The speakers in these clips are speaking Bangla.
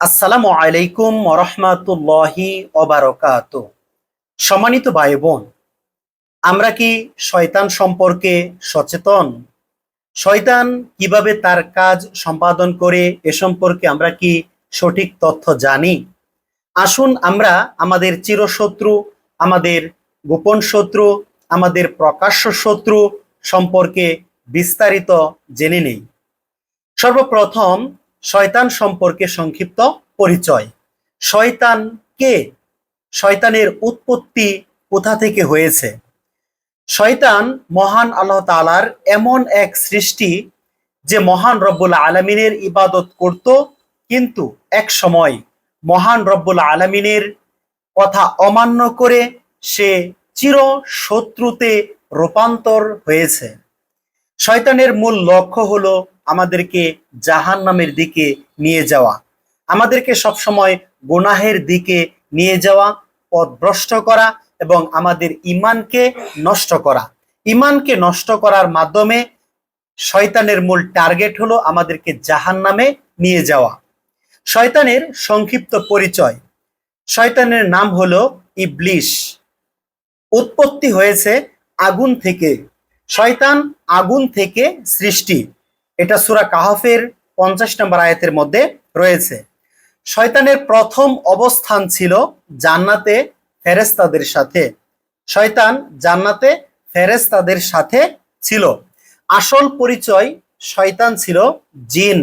আসসালামু আলাইকুম রহমাতুল্লাহি অবারকাত সম্মানিত ভাই বোন আমরা কি শয়তান সম্পর্কে সচেতন? শয়তান কীভাবে তার কাজ সম্পাদন করে এ সম্পর্কে আমরা কি সঠিক তথ্য জানি? আসুন আমরা আমাদের চিরশত্রু, আমাদের গোপন শত্রু, আমাদের প্রকাশ্য শত্রু সম্পর্কে বিস্তারিত জেনে নেই। সর্বপ্রথম শয়তান সম্পর্কে সংক্ষিপ্ত পরিচয়। শয়তান কে? শয়তানের উৎপত্তি কোথা থেকে হয়েছে? শয়তান মহান আল্লাহ তালার এমন এক সৃষ্টি যে মহান রব্বুল আলমিনের ইবাদত করত, কিন্তু এক সময় মহান রব্বুল আলমিনের কথা অমান্য করে সে চির শত্রুতে রূপান্তর হয়েছে। শয়তানের মূল লক্ষ্য হলো আমাদেরকে জাহান নামের দিকে নিয়ে যাওয়া। আমাদেরকে সবসময় গুনাহের দিকে নিয়ে যাওয়া, পথভ্রষ্ট করা এবং আমাদের ইমানকে নষ্ট করা। ইমানকে নষ্ট করার মাধ্যমে শয়তানের মূল টার্গেট হলো আমাদেরকে জাহান নামে নিয়ে যাওয়া। শয়তানের সংক্ষিপ্ত পরিচয়। শয়তানের নাম হলো ইবলিশ। উৎপত্তি হয়েছে আগুন থেকে। শয়তান আগুন থেকে সৃষ্টি। এটা সুরা কাহফের পঞ্চাশ নম্বর আয়াতের মধ্যে রয়েছে। শয়তানের প্রথম অবস্থান ছিল জান্নাতে ফেরেস্তাদের সাথে। শয়তান জান্নাতে ফেরেস্তাদের সাথে ছিল। আসল পরিচয় শয়তান ছিল জিন,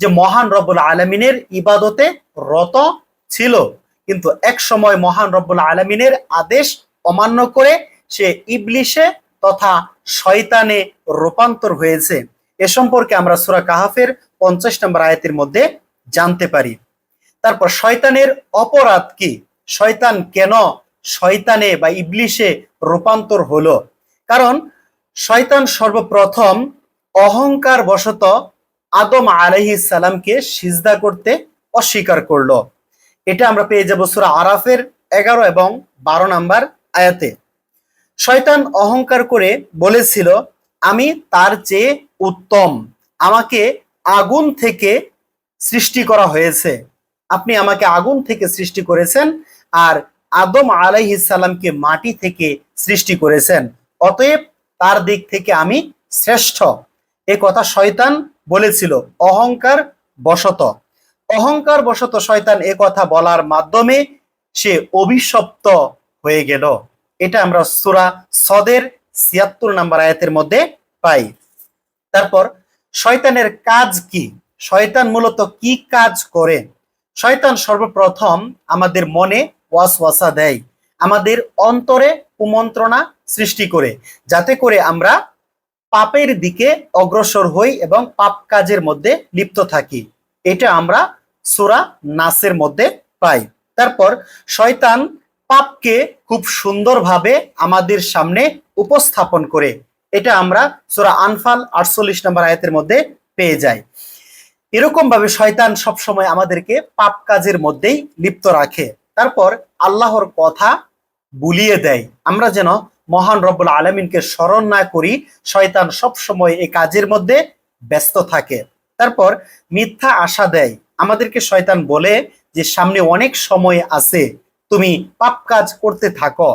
যে মহান রব্বুল আলমিনের ইবাদতে রত ছিল। কিন্তু এক সময় মহান রব্বুল আলমিনের আদেশ অমান্য করে সে ইবলিশে তথা শয়তানে রূপান্তর হয়েছে। এ সম্পর্কে আমরা সুরা কাহাফের পঞ্চাশ নম্বর আয়াতের মধ্যে জানতে পারি। তারপর শয়তানের অপরাধ কি? শয়তান কেন শয়তানে বা ইবলিশে রূপান্তর হলো? কারণ শয়তান সর্বপ্রথম অহংকার বশত আদম আলহি সালামকে সিজদা করতে অস্বীকার করল। এটা আমরা পেয়ে যাব সুরা আরাফের এগারো এবং বারো নাম্বার আয়াতে। শয়তান অহংকার করে বলেছিল, আমি তার চেয়ে উত্তম। আমাকে আগুন থেকে সৃষ্টি করা হয়েছে। আপনি আমাকে আগুন থেকে সৃষ্টি করেছেন আর আদম আলাইহিসাল্লামকে মাটি থেকে সৃষ্টি করেছেন। অতএব তার দিক থেকে আমি শ্রেষ্ঠ। এ কথা শয়তান বলেছিল, অহংকার বশত। অহংকার বশত শয়তান এ কথা বলার মাধ্যমে সে অভিশপ্ত হয়ে গেল। এটা আমরা সুরা সদের ছিয়াত্তর নাম্বার আয়াতের মধ্যে পাই। তারপর, শয়তানের কাজ কি? শয়তান মূলত কি কাজ করে? শয়তান সর্বপ্রথম আমাদের মনে ওয়াসওয়াসা দেয়, আমাদের অন্তরে কুমন্ত্রণা সৃষ্টি করে, যাতে করে আমরা পাপের দিকে অগ্রসর হই এবং পাপ কাজের মধ্যে লিপ্ত থাকি। এটা আমরা সুরা নাসের মধ্যে পাই। তারপর, শয়তান পাপকে খুব সুন্দরভাবে আমাদের সামনে উপস্থাপন করে এটা আমরা সুরা আনফাল আটচল্লিশ নম্বর আয়াতের মধ্যে পেয়ে যাই। এরকম ভাবে শয়তান সবসময় আমাদেরকে পাপ কাজের মধ্যেই লিপ্ত রাখে। তারপর আল্লাহর কথা বুলিয়ে দেয়। আমরা যেন মহান রব্বুল আলমিনকে স্মরণ না করি, শয়তান সব সময় এই কাজের মধ্যে ব্যস্ত থাকে। তারপর মিথ্যা আশা দেয়। আমাদেরকে শয়তান বলে যে, সামনে অনেক সময় আছে, তুমি পাপ কাজ করতে থাকো।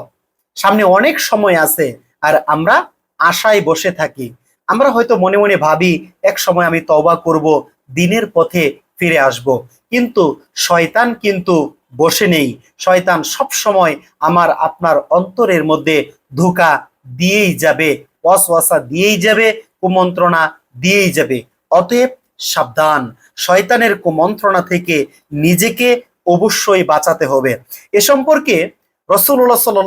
সামনে অনেক সময় আছে, আর আমরা আশায় বসে থাকি। আমরা হয়তো মনে মনে ভাবি, এক সময় আমি তবা করব, দিনের পথে ফিরে আসব। কিন্তু শয়তান কিন্তু বসে নেই। শয়তান সব সময় আমার, আপনার অন্তরের মধ্যে ধোকা দিয়েই যাবে, ওয়াসওয়াসা দিয়েই যাবে, কুমন্ত্রণা দিয়েই যাবে। অতএব সাবধান। শয়তানের কুমন্ত্রণা থেকে নিজেকে অবশ্যই বাঁচাতে হবে। এ সম্পর্কে রসুল্লাহ সাল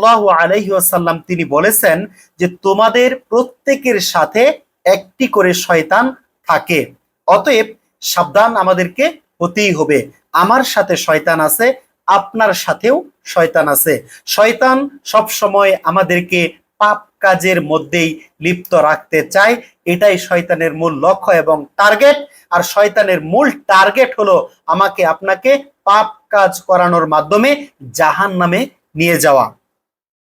আলহি আসাল্লাম তিনি বলেছেন যে তোমাদের প্রত্যেকের সাথে একটি করে শয়তান থাকে। অতএব সাবধান আমাদেরকে হতেই হবে। আমার সাথে শয়তান আছে, আপনার সাথেও শয়তান আছে। শয়তান সব সময় আমাদেরকে পাপ কাজের মধ্যেই লিপ্ত রাখতে চায়। এটাই শয়তানের মূল লক্ষ্য এবং টার্গেট। আর শয়তানের মূল টার্গেট হলো আমাকে আপনাকে পাপ কাজ করানোর মাধ্যমে জাহান নামে নিয়ে যাওয়া।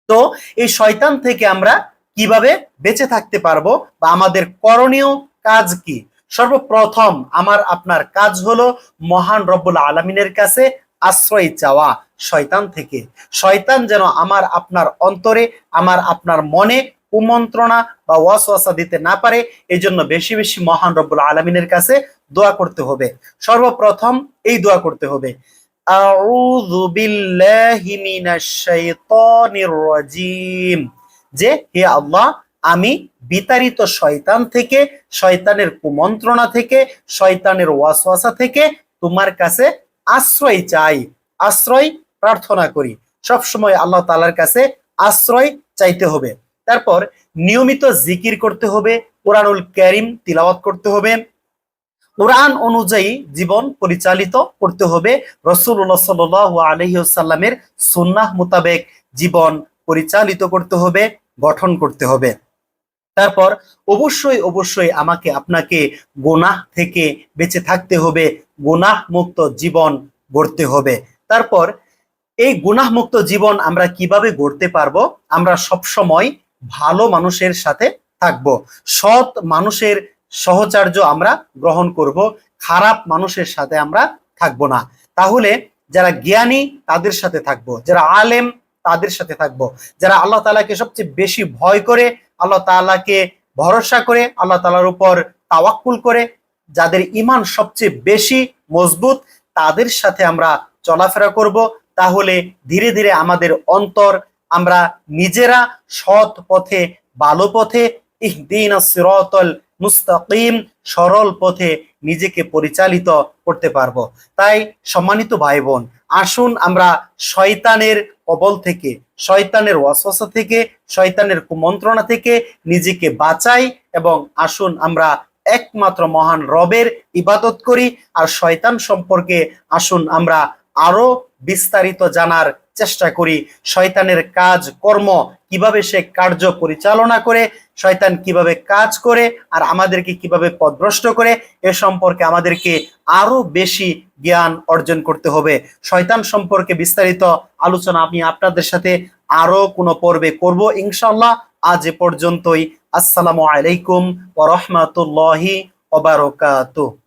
তো এই শয়তান থেকে আমরা কীভাবে বেঁচে থাকতে পারব বা আমাদের করণীয় কাজ কি? সর্বপ্রথম আমার আপনার কাজ হলো মহান রব্বুল আলমিনের কাছে আশ্রয় চাওয়া শয়তান থেকে। শয়তান যেন আমার আপনার অন্তরে, আমার আপনার মনে কুমন্ত্রণা বা ওয়াসওয়াসা দিতে না পারে এই জন্য বেশি বেশি মহান রব্বুল আলমিনের কাছে দোয়া করতে হবে। সর্বপ্রথম এই দোয়া করতে হবে। আউযু বিল্লাহি মিনাশ শাইতানির রাজিম। যে, হে আল্লাহ, আমি বিতাড়িত শয়তান থেকে, শয়তানের কুমন্ত্রণা থেকে, শয়তানের ওয়াসওয়াসা থেকে তোমার কাছে আশ্রয় চাই, আশ্রয় প্রার্থনা করি। সব সময় আল্লাহ তাআলার কাছে আশ্রয় চাইতে হবে। তারপর নিয়মিত জিকির করতে হবে, কোরআনুল ক্যারিম তিলাওয়াত করতে হবে কোরআন অনুযায়ী জীবন পরিচালিত করতে হবে। রসুল্লাহ সাল আলহিসাল্লামের সুন্নাহ মোতাবেক জীবন পরিচালিত করতে হবে, গঠন করতে হবে। তারপর অবশ্যই অবশ্যই আমাকে আপনাকে গোনাহ থেকে বেঁচে থাকতে হবে গোনাহ মুক্ত জীবন গড়তে হবে। তারপর এই গুনাহ মুক্ত জীবন আমরা কীভাবে গড়তে পারব? আমরা সব সময় ভালো মানুষের সাথে থাকব। সৎ মানুষের সহচার্য আমরা গ্রহণ করব, খারাপ মানুষের সাথে আমরা থাকব না। তাহলে যারা জ্ঞানী, তাদের সাথে থাকব। যারা আলেম, তাদের সাথে থাকব। যারা আল্লাহ তালাকে সবচেয়ে বেশি ভয় করে, আল্লাহ তালাকে ভরসা করে, আল্লাহ তালার উপর তাওয়াক্কুল করে, যাদের ইমান সবচেয়ে বেশি মজবুত, তাদের সাথে আমরা চলাফেরা করব। তাহলে ধীরে ধীরে আমাদের অন্তর, আমরা নিজেরা সৎ পথে, ভালো পথে, ইহদিন সিরাতাল মুস্তাকিম, সরল পথে নিজেকে পরিচালিত করতে পারব। তাই সম্মানিত ভাই বোন আসুন আমরা শয়তানের কবল থেকে, শয়তানের ওয়াসওয়াসা থেকে, শয়তানের কুমন্ত্রণা থেকে নিজেকে বাঁচাই এবং আসুন আমরা একমাত্র মহান রবের ইবাদত করি। আর শয়তান সম্পর্কে আসুন আমরা আরও বিস্তারিত জানার চেষ্টা করি। শয়তানের কাজ, কর্ম কীভাবে সে কার্য পরিচালনা করে, শয়তান কীভাবে কাজ করে আর আমাদেরকে কীভাবে পদভ্রষ্ট করে, এ সম্পর্কে আমাদেরকে আরও বেশি জ্ঞান অর্জন করতে হবে। শয়তান সম্পর্কে বিস্তারিত আলোচনা আমি আপনাদের সাথে আরও কোনো পর্বে করব ইনশাল্লাহ আজ এ পর্যন্তই। আসসালামু আলাইকুম ওয়া রাহমাতুল্লাহি ওয়া বারাকাতুহু।